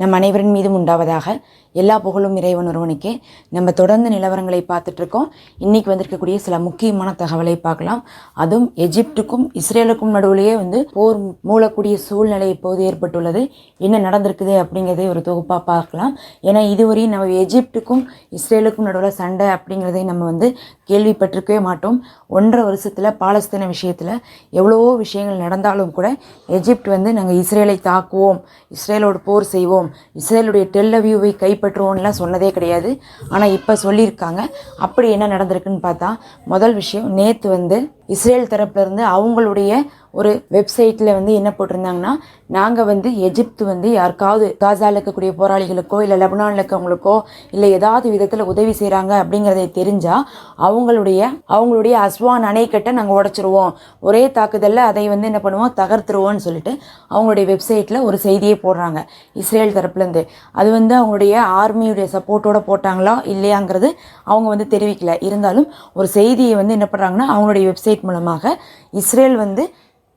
நம் அனைவரின் மீதும் உண்டாவதாக எல்லா புகழும் இறைவன் ஒருவனுக்கே. நம்ம தொடர்ந்து நிலவரங்களை பார்த்துட்டு இருக்கோம் இன்னைக்கு வந்திருக்கக்கூடிய சில முக்கியமான தகவலை பார்க்கலாம். அதுவும் எஜிப்டுக்கும் இஸ்ரேலுக்கும் நடுவிலேயே வந்து போர் மூலக்கூடிய சூழ்நிலை இப்போது ஏற்பட்டுள்ளது. என்ன நடந்திருக்குது அப்படிங்கிறதை ஒரு தொகுப்பாக பார்க்கலாம். ஏன்னா இதுவரையும் நம்ம எஜிப்டுக்கும் இஸ்ரேலுக்கும் நடுவில் சண்டை அப்படிங்கிறதை நம்ம வந்து கேள்விப்பட்டிருக்கவே மாட்டோம். ஒன்றரை வருஷத்தில் பாலஸ்தீன விஷயத்தில் எவ்வளவோ விஷயங்கள் நடந்தாலும் கூட எஜிப்ட் வந்து நாங்கள் இஸ்ரேலை தாக்குவோம். இஸ்ரேலோடு போர் செய்வோம். இஸ்ரேலுடைய டெல்லவியூவை கைப்பற்றுவோம்லாம் சொன்னதே கிடையாது. ஆனால் இப்போ சொல்லியிருக்காங்க. அப்படி என்ன நடந்திருக்குன்னு பார்த்தா முதல் விஷயம் நேற்று வந்து இஸ்ரேல் தரப்புலேருந்து அவங்களுடைய ஒரு வெப்சைட்டில் வந்து என்ன போட்டிருந்தாங்கன்னா நாங்கள் வந்து எஜிப்து வந்து யாருக்காவது காசாவில் இருக்கக்கூடிய போராளிகளுக்கோ இல்லை லெபனானில் இருக்கவங்களுக்கோ இல்லை ஏதாவது விதத்தில் உதவி செய்கிறாங்க அப்படிங்கிறத தெரிஞ்சால் அவங்களுடைய அவங்களுடைய அஸ்வான் அணைக்கட்டை நாங்கள் உடச்சிருவோம். ஒரே தாக்குதலில் அதை வந்து என்ன பண்ணுவோம்? தகர்த்துருவோம்னு சொல்லிட்டு அவங்களுடைய வெப்சைட்டில் ஒரு செய்தியை போடுறாங்க இஸ்ரேல் தரப்புலேருந்து அது வந்து அவங்களுடைய ஆர்மியுடைய சப்போர்ட்டோட போட்டாங்களா இல்லையாங்கிறது அவங்க வந்து தெரிவிக்கல. இருந்தாலும் ஒரு செய்தியை வந்து என்ன பண்ணுறாங்கன்னா அவங்களுடைய வெப்சைட் மூலமாக இஸ்ரேல் வந்து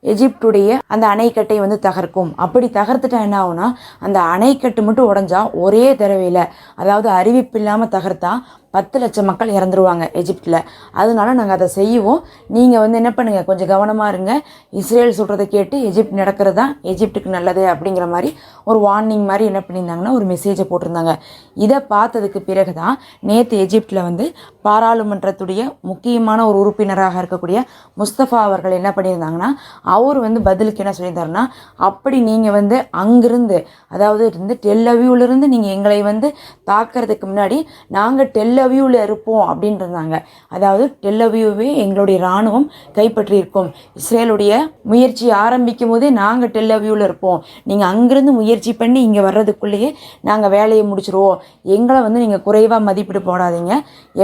எஜிப்டுடைய அந்த அணைக்கட்டை வந்து தகர்க்கும். அப்படி தகர்த்துட்டா என்ன ஆகும்னா அந்த அணைக்கட்டு மட்டும் உடஞ்சா ஒரே தடவையில் அதாவது அறிவிப்பு இல்லாமல் தகர்த்தா பத்து லட்சம் மக்கள் இறந்துருவாங்க எஜிப்டில். அதனால நாங்கள் அதை செய்வோம். நீங்கள் வந்து என்ன பண்ணுங்கள் கொஞ்சம் கவனமாக இருங்க. இஸ்ரேல் சொல்கிறத கேட்டு எஜிப்ட் நடக்கிறது? தான் எஜிப்டுக்கு நல்லது அப்படிங்கிற மாதிரி ஒரு வார்னிங் மாதிரி என்ன பண்ணியிருந்தாங்கன்னா ஒரு மெசேஜை போட்டிருந்தாங்க. இதை பார்த்ததுக்கு பிறகு தான் நேற்று எஜிப்டில் வந்து பாராளுமன்றத்துடைய முக்கியமான ஒரு உறுப்பினராக இருக்கக்கூடிய முஸ்தபா அவர்கள் என்ன பண்ணியிருந்தாங்கன்னா அவர் வந்து பதிலுக்கு என்ன சொல்லியிருந்தாருன்னா அப்படி நீங்கள் வந்து அங்கிருந்து அதாவது இருந்து டெல்லவியூலேருந்து நீங்கள் எங்களை வந்து தாக்கிறதுக்கு முன்னாடி நாங்கள் டெல்லவியூவில் இருப்போம் அப்படின்றாங்க அதாவது டெல்லவியூவே எங்களுடைய இராணுவம் கைப்பற்றியிருக்கோம். இஸ்ரேலுடைய முயற்சி ஆரம்பிக்கும் போதே நாங்கள் டெல்லவியூவில் இருப்போம். நீங்கள் அங்கேருந்து முயற்சி பண்ணி இங்கே வர்றதுக்குள்ளேயே நாங்கள் வேலையை முடிச்சிருவோம். எங்களை வந்து நீங்கள் குறைவாக மதிப்பீடு போடாதீங்க.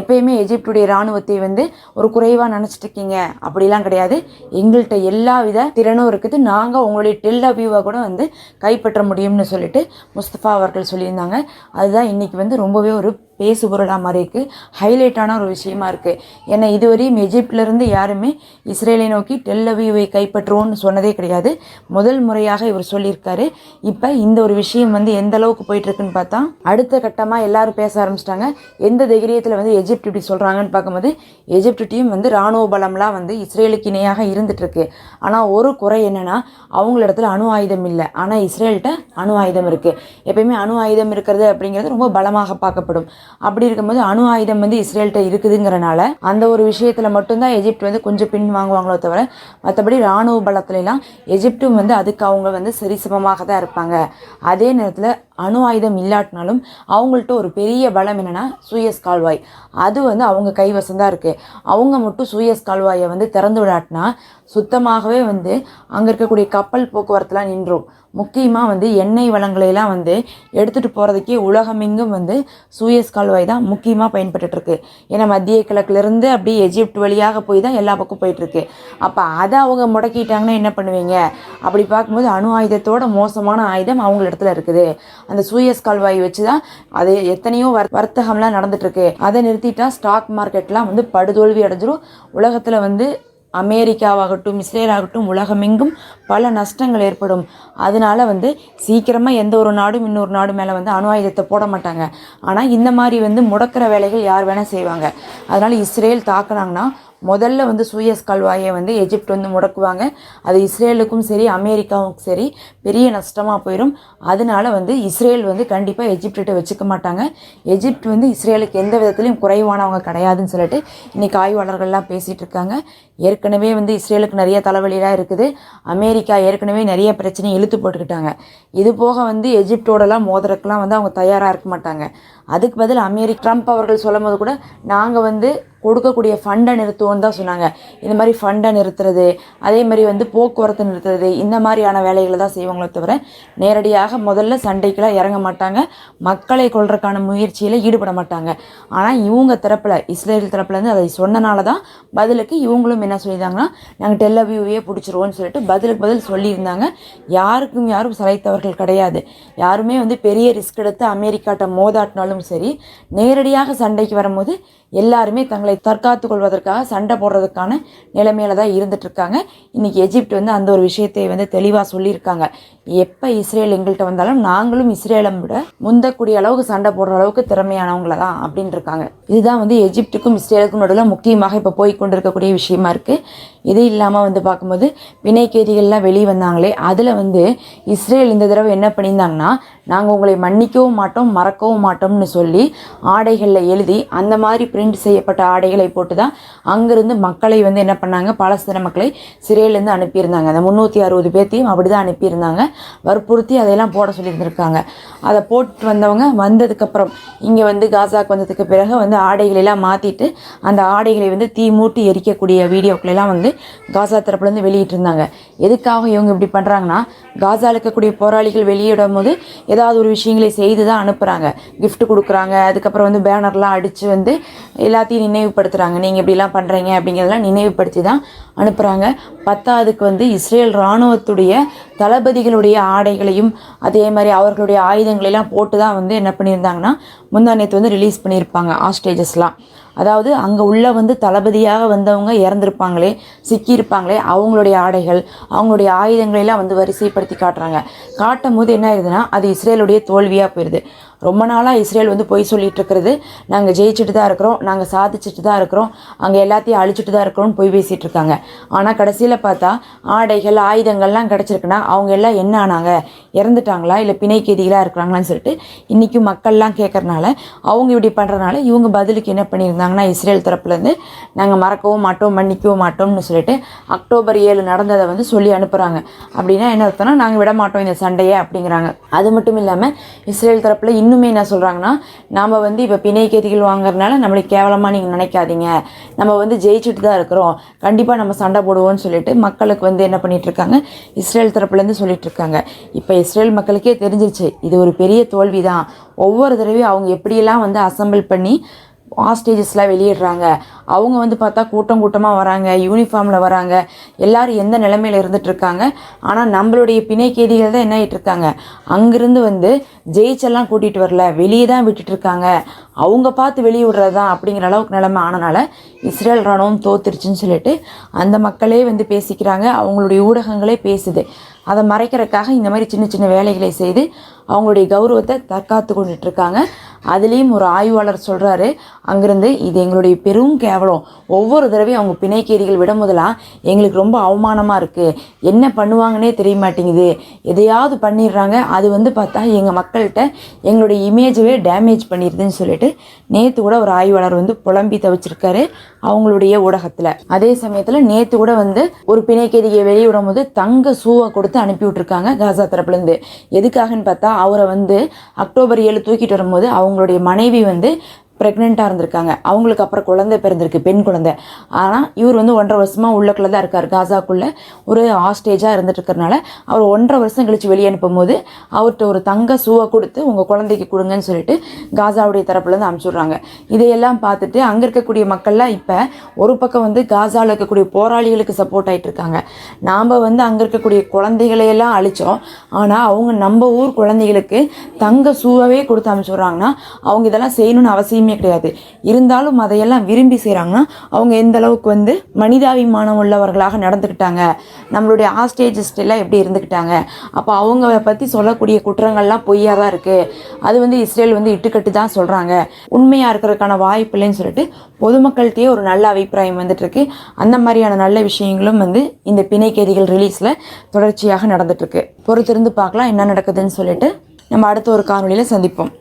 எப்பயுமே எஜிப்டுடைய இராணுவத்தை வந்து ஒரு குறைவாக நினச்சிட்டு இருக்கீங்க அப்படிலாம் கிடையாது. எங்கள்கிட்ட எல்லா வித திறனும் இருக்குது. நாங்கள் உங்களுடைய டெல்லவியூவை கூட வந்து கைப்பற்ற முடியும்னு சொல்லிட்டு முஸ்தபா அவர்கள் சொல்லியிருந்தாங்க. அதுதான் இன்றைக்கி வந்து ரொம்பவே ஒரு பேசுபொருளாக மாதிரி இருக்குது ஹைலைட்டான ஒரு விஷயமா இருக்குது ஏன்னா இதுவரையும் எஜிப்டிலிருந்து யாருமே இஸ்ரேலை நோக்கி டெல்லவியூவை கைப்பற்றுவோம்னு சொன்னதே கிடையாது. முதல் முறையாக இவர் சொல்லியிருக்காரு. இப்போ இந்த ஒரு விஷயம் வந்து எந்த அளவுக்கு போயிட்டுருக்குன்னு பார்த்தா அடுத்த கட்டமாக எல்லாரும் பேச ஆரம்பிச்சிட்டாங்க. எந்த தைரியத்தில் வந்து எஜிப்ட் இப்படி சொல்கிறாங்கன்னு பார்க்கும்போது எஜிப்ட் டீம் வந்து இராணுவ பலம்லாம் வந்து இஸ்ரேலுக்கு இணையாக இருந்துகிட்ருக்கு ஆனால் ஒரு குறை என்னென்னா அவங்களிடத்துல அணு ஆயுதம் இல்லை. ஆனால் இஸ்ரேல்கிட்ட அணு ஆயுதம் இருக்குது எப்பயுமே அணு ஆயுதம் இருக்கிறது அப்படிங்கிறது ரொம்ப பலமாக பார்க்கப்படும். அப்படி இருக்கும்போது அணு ஆயுதம் வந்து இஸ்ரேல்கிட்ட இருக்குதுங்கிறனால அந்த ஒரு விஷயத்தில் மட்டும்தான் எஜிப்ட் வந்து கொஞ்சம் பின் வாங்குவாங்களோ தவிர மற்றபடி இராணுவ பலத்துலலாம் எஜிப்டும் வந்து அதுக்கு அவங்க வந்து சரிசமமாக தான் இருப்பாங்க. அதே நேரத்தில் அணு ஆயுதம் இல்லாட்டினாலும் அவங்கள்ட்ட ஒரு பெரிய பலம் என்னென்னா சூயஸ் கால்வாய். அது வந்து அவங்க கைவசம் தான் இருக்குது அவங்க மட்டும் சூயஸ் கால்வாயை வந்து திறந்து விடாட்டினா சுத்தமாகவே வந்து அங்கே இருக்கக்கூடிய கப்பல் போக்குவரத்துலாம் நின்றும். முக்கியமாக வந்து எண்ணெய் வளங்களையெல்லாம் வந்து எடுத்துகிட்டு போகிறதுக்கே உலகமெங்கும் வந்து சூயஸ் கால்வாய் தான் முக்கியமாக பயன்பட்டுருக்கு ஏன்னா மத்திய கிழக்குலேருந்து அப்படியே எஜிப்ட் வழியாக போய் தான் எல்லா பக்கம் போயிட்டுருக்கு அப்போ அதை அவங்க முடக்கிட்டாங்கன்னா என்ன பண்ணுவீங்க? அப்படி பார்க்கும்போது அணு ஆயுதத்தோட மோசமான ஆயுதம் அவங்க இடத்துல இருக்குது. அந்த சூயஸ் கால்வாய் வச்சு தான் அது எத்தனையோ வர் வர்த்தகம்லாம் நடந்துட்டுருக்கு அதை நிறுத்திட்டா ஸ்டாக் மார்க்கெட்லாம் வந்து படுதோல்வி அடைஞ்சிரும். உலகத்தில் வந்து அமெரிக்காவாகட்டும் இஸ்ரேல் ஆகட்டும் உலகமெங்கும் பல நஷ்டங்கள் ஏற்படும். அதனால வந்து சீக்கிரமாக எந்த ஒரு நாடும் இன்னொரு நாடு மேலே வந்து அணு ஆயுதத்தை போட மாட்டாங்க. ஆனால் இந்த மாதிரி வந்து முடக்கிற வேலைகள் யார் வேணால் செய்வாங்க. அதனால் இஸ்ரேல் தாக்குனாங்கன்னா முதல்ல வந்து சூயஸ் கால்வாயை வந்து எஜிப்ட் வந்து முடக்குவாங்க. அது இஸ்ரேலுக்கும் சரி அமெரிக்காவுக்கும் சரி பெரிய நஷ்டமாக போயிடும் அதனால வந்து இஸ்ரேல் வந்து கண்டிப்பாக எஜிப்டிட்ட வச்சுக்க மாட்டாங்க. எஜிப்ட் வந்து இஸ்ரேலுக்கு எந்த விதத்துலையும் குறைவானவங்க கிடையாதுன்னு சொல்லிட்டு இன்றைக்கி ஆய்வாளர்கள்லாம் பேசிகிட்டு இருக்காங்க. ஏற்கனவே வந்து இஸ்ரேலுக்கு நிறைய தலைவலிலாம் இருக்குது. அமெரிக்கா ஏற்கனவே நிறைய பிரச்சனையை இழுத்து போட்டுக்கிட்டாங்க. இது போக வந்து எஜிப்டோடலாம் மோதிரக்கெல்லாம் வந்து அவங்க தயாராக இருக்க மாட்டாங்க. அதுக்கு பதில் அமெரிக்க ட்ரம்ப் அவர்கள் சொல்லும் போது கூட நாங்கள் வந்து கொடுக்கக்கூடிய ஃபண்டை நிறுத்துவோம்னு தான் சொன்னாங்க. இந்த மாதிரி ஃபண்டை நிறுத்துறது அதே மாதிரி வந்து போக்குவரத்து நிறுத்துறது இந்த மாதிரியான வேலைகளை தான் செய்வாங்களே தவிர நேரடியாக முதல்ல சண்டைக்கெல்லாம் இறங்க மாட்டாங்க. மக்களை கொள்றதுக்கான முயற்சியில் ஈடுபட மாட்டாங்க. ஆனால் இவங்க தரப்பில் இஸ்ரேல் தரப்புலேருந்து அதை சொன்னனால தான் பதிலுக்கு இவங்களும் என்ன சொல்லியிருந்தாங்கன்னா நாங்கள் டெல்லவியூவே பிடிச்சிருவோம்னு சொல்லிட்டு பதிலுக்கு பதில் சொல்லியிருந்தாங்க. யாருக்கும் யாரும் சளைத்தவர்கள் கிடையாது. யாருமே வந்து பெரிய ரிஸ்க் எடுத்து அமெரிக்காட்ட மோதாட்டினாலும் சரி நேரடியாக சண்டைக்கு வரும்போது எல்லாருமே தங்களை தற்காத்துக் கொள்வதற்காக சண்டை போடுறதுக்கான நிலைமையில தான் இருந்துட்டு இருக்காங்க இன்னைக்கு எஜிப்ட் வந்து அந்த ஒரு விஷயத்தை வந்து தெளிவாக சொல்லியிருக்காங்க. எப்போ இஸ்ரேல் எங்கள்கிட்ட வந்தாலும் நாங்களும் இஸ்ரேலை விட முந்தக்கூடிய அளவுக்கு சண்டை போடுற அளவுக்கு திறமையானவங்கள தான் அப்படின்னு இருக்காங்க இதுதான் வந்து எஜிப்டுக்கும் இஸ்ரேலுக்கும் நடுவில் முக்கியமாக இப்போ போய் கொண்டிருக்கக்கூடிய விஷயமா இருக்கு. இது இல்லாமல் வந்து பார்க்கும்போது வினைக்கேதிகள்லாம் வெளியே வந்தாங்களே அதில் வந்து இஸ்ரேல் இந்த தடவை என்ன பண்ணியிருந்தாங்கன்னா நாங்கள் உங்களை மன்னிக்கவும் மாட்டோம் மறக்கவும் மாட்டோம்னு சொல்லி ஆடைகளில் எழுதி அந்த மாதிரி பிரிண்ட் செய்யப்பட்ட ஆடைகளை போட்டு தான் அங்கிருந்து மக்களை வந்து என்ன பண்ணாங்க பாலஸ்தீன மக்களை சிறையிலேருந்து அனுப்பியிருந்தாங்க. அந்த முந்நூற்றி அறுபது பேர்த்தையும் அப்படி தான் அனுப்பியிருந்தாங்க. வற்புறுத்தி அதையெல்லாம் போட சொல்லியிருந்திருக்காங்க. அதை போட்டு வந்தவங்க வந்ததுக்கப்புறம் இங்கே வந்து காசாக்கு வந்ததுக்கு பிறகு வந்து ஆடைகளை எல்லாம் மாற்றிட்டு அந்த ஆடைகளை வந்து தீ மூட்டி எரிக்கக்கூடிய வீடியோக்களெல்லாம் வந்து காசா தரப்புலேருந்து வெளியிட்டிருந்தாங்க. எதுக்காக இவங்க இப்படி பண்ணுறாங்கன்னா காசாவில் இருக்கக்கூடிய போராளிகள் வெளியிடும் போது ஏதாவது ஒரு விஷயங்களை செய்து தான் அனுப்புகிறாங்க கிஃப்ட் கொடுக்குறாங்க. அதுக்கப்புறம் வந்து பேனர்லாம் அடித்து வந்து எல்லாத்தையும் நினைவுபடுத்துகிறாங்க நீங்கள் இப்படிலாம் பண்ணுறீங்க அப்படிங்கிறதெல்லாம் நினைவுபடுத்தி தான் அனுப்புகிறாங்க பத்தாவதுக்கு வந்து இஸ்ரேல் இராணுவத்துடைய தளபதிகளுடைய ஆடைகளையும் அதே மாதிரி அவர்களுடைய ஆயுதங்களெல்லாம் போட்டு தான் வந்து என்ன பண்ணியிருந்தாங்கன்னா முந்தா நேற்று வந்து ரிலீஸ் பண்ணியிருப்பாங்க ஆஸ்டேஜஸ்லாம் அதாவது அங்கே உள்ள வந்து தளபதியாக வந்தவங்க இறந்துருப்பாங்களே சிக்கியிருப்பாங்களே அவங்களுடைய ஆடைகள் அவங்களுடைய ஆயுதங்களெல்லாம் வந்து வரிசைப்படுத்தி காட்டுறாங்க. காட்டும் போது என்ன ஆயிருதுன்னா அது இஸ்ரேலுடைய தோல்வியாக போயிடுது ரொம்ப நாளாக இஸ்ரேல் வந்து பொய் சொல்லிட்டு இருக்கிறது நாங்கள் ஜெயிச்சுட்டு தான் இருக்கிறோம் நாங்கள் சாதிச்சுட்டு தான் இருக்கிறோம் அங்கே எல்லாத்தையும் அழிச்சிட்டு தான் இருக்கிறோம்னு பொய் பேசிகிட்டு இருக்காங்க ஆனால் கடைசியில் பார்த்தா ஆடைகள் ஆயுதங்கள்லாம் கிடச்சிருக்குன்னா அவங்க எல்லாம் என்ன ஆனாங்க? இறந்துட்டாங்களா? இல்லை பிணைக்கேதிகளாக இருக்கிறாங்களான்னு சொல்லிட்டு இன்றைக்கும் மக்கள்லாம் கேட்குறனால அவங்க இப்படி பண்ணுறனால இவங்க பதிலுக்கு என்ன பண்ணியிருந்தாங்கன்னா இஸ்ரேல் தரப்புலேருந்து நாங்கள் மறக்கவும் மாட்டோம் மன்னிக்கவும் மாட்டோம்னு சொல்லிட்டு அக்டோபர் ஏழு நடந்ததை வந்து சொல்லி அனுப்புகிறாங்க அப்படின்னா என்ன அர்த்தம்னா நாங்கள் விட மாட்டோம் இந்த சண்டையை அப்படிங்கிறாங்க. அது மட்டும் இல்லாமல் இஸ்ரேல் தரப்பில் இன்னுமே என்ன சொல்கிறாங்கன்னா நாம் வந்து இப்போ பிணைக்கேதிகள் வாங்குறதுனால நம்மளுக்கு கேவலமாக நீங்கள் நினைக்காதீங்க. நம்ம வந்து ஜெயிச்சுட்டு தான் இருக்கிறோம். கண்டிப்பாக நம்ம சண்டை போடுவோம்னு சொல்லிட்டு மக்களுக்கு வந்து என்ன பண்ணிகிட்டு இருக்காங்க? இஸ்ரேல் தரப்பில் சொல்லிட்டு இருக்காங்க இப்போ இஸ்ரேல் மக்களுக்கே தெரிஞ்சிருச்சு இது ஒரு பெரிய தோல்வி தான் ஒவ்வொரு தடவையும் அவங்க எப்படியெல்லாம் வந்து அசெம்பிள் பண்ணி ஹாஸ்டேஜஸ்லாம் வெளியிடுறாங்க. அவங்க வந்து பார்த்தா கூட்டம் கூட்டமாக வராங்க யூனிஃபார்மில் வராங்க. எல்லோரும் எந்த நிலைமையில் இருந்துகிட்ருக்காங்க ஆனால் நம்மளுடைய பிணைக்கேதிகள் தான் என்ன ஆகிட்டுருக்காங்க அங்கேருந்து வந்து ஜெயிச்செல்லாம் கூட்டிகிட்டு வரல வெளியே தான் விட்டுட்ருக்காங்க அவங்க பார்த்து வெளியே விடுறது தான் அப்படிங்கிற அளவுக்கு நிலைமை ஆனனால இஸ்ரேல் ராணுவம் தோத்துருச்சுன்னு சொல்லிட்டு அந்த மக்களே வந்து பேசிக்கிறாங்க. அவங்களுடைய ஊடகங்களே பேசுது. அதை மறைக்கிறதுக்காக இந்த மாதிரி சின்ன சின்ன வேலைகளை செய்து அவங்களுடைய கௌரவத்தை தற்காத்து கொண்டுட்ருக்காங்க அதுலேயும் ஒரு ஆய்வாளர் சொல்கிறாரு அங்கேருந்து இது எங்களுடைய பெரும் கேவலம் ஒவ்வொரு தடவையும் அவங்க பிணைக்கீரிகள் விட முதலாக எங்களுக்கு ரொம்ப அவமானமாக இருக்குது என்ன பண்ணுவாங்கன்னே தெரிய மாட்டேங்குது. எதையாவது பண்ணிடுறாங்க. அது வந்து பார்த்தா எங்கள் மக்கள்கிட்ட எங்களுடைய இமேஜவே டேமேஜ் பண்ணிடுதுன்னு சொல்லிட்டு நேற்று கூட ஒரு ஆய்வாளர் வந்து புலம்பி தவிச்சிருக்காரு அவங்களுடைய ஊடகத்தில். அதே சமயத்தில் நேற்று கூட வந்து ஒரு பிணைக்கேதியை வெளியிடும் போது தங்க சூவை கொடுத்து அனுப்பி விட்டுருக்காங்க காசா தரப்புலேருந்து எதுக்காகன்னு பார்த்தா அவரை வந்து அக்டோபர் ஏழு தூக்கிட்டு வரும்போது அவங்களுடைய மனைவி வந்து ப்ரெக்னெண்ட்டாக இருந்திருக்காங்க. அவங்களுக்கு அப்புறம் குழந்தை பிறந்திருக்கு பெண் குழந்தை. ஆனால் இவர் வந்து ஒன்றரை வருஷமாக உள்ளக்குள்ளே தான் இருக்கார். காசாக்குள்ளே ஒரு ஹாஸ்டேஜாக இருந்துட்டு இருக்கறனால அவர் ஒன்றரை வருஷம் கழித்து வெளியே அனுப்பும்போது அவர்கிட்ட ஒரு தங்க சூவை கொடுத்து உங்கள் குழந்தைக்கு கொடுங்கன்னு சொல்லிட்டு காசாவுடைய தரப்புலேருந்து அனுப்பிச்சுட்றாங்க. இதையெல்லாம் பார்த்துட்டு அங்கே இருக்கக்கூடிய மக்கள்லாம் இப்போ ஒரு பக்கம் வந்து காசாவில் இருக்கக்கூடிய போராளிகளுக்கு சப்போர்ட் ஆகிட்டு இருக்காங்க நாம் வந்து அங்கே இருக்கக்கூடிய குழந்தைகளையெல்லாம் அழிச்சோம். ஆனால் அவங்க நம்ம ஊர் குழந்தைகளுக்கு தங்க சூவாவே கொடுத்து அனுப்பிச்சுட்றாங்கன்னா அவங்க இதெல்லாம் செய்யணும்னு அவசியமே கிடையாது. இருந்தாலும் அதையெல்லாம் விரும்பி செய்கிறாங்கன்னா அவங்க எந்த அளவுக்கு வந்து மனிதாபிமானம் உள்ளவர்களாக நடந்துக்கிட்டாங்க நம்மளுடைய ஆஸ்டேஜஸ்டெல்லாம் எல்லாம் எப்படி இருந்துக்கிட்டாங்க அப்போ அவங்க பற்றி சொல்லக்கூடிய குற்றங்கள்லாம் பொய்யாக தான் இருக்குது அது வந்து இஸ்ரேல் வந்து இட்டுக்கட்டு தான் சொல்கிறாங்க உண்மையாக இருக்கிறதுக்கான வாய்ப்பு இல்லைன்னு சொல்லிட்டு பொதுமக்கள்கிட்டயே ஒரு நல்ல அபிப்பிராயம் வந்துட்டுருக்கு அந்த மாதிரியான நல்ல விஷயங்களும் வந்து இந்த பிணைக்கேதிகள் ரிலீஸில் தொடர்ச்சியாக நடந்துட்டு இருக்கு. பொறுத்திருந்து பார்க்கலாம் என்ன நடக்குதுன்னு சொல்லிட்டு நம்ம அடுத்த ஒரு காணொலியில் சந்திப்போம்.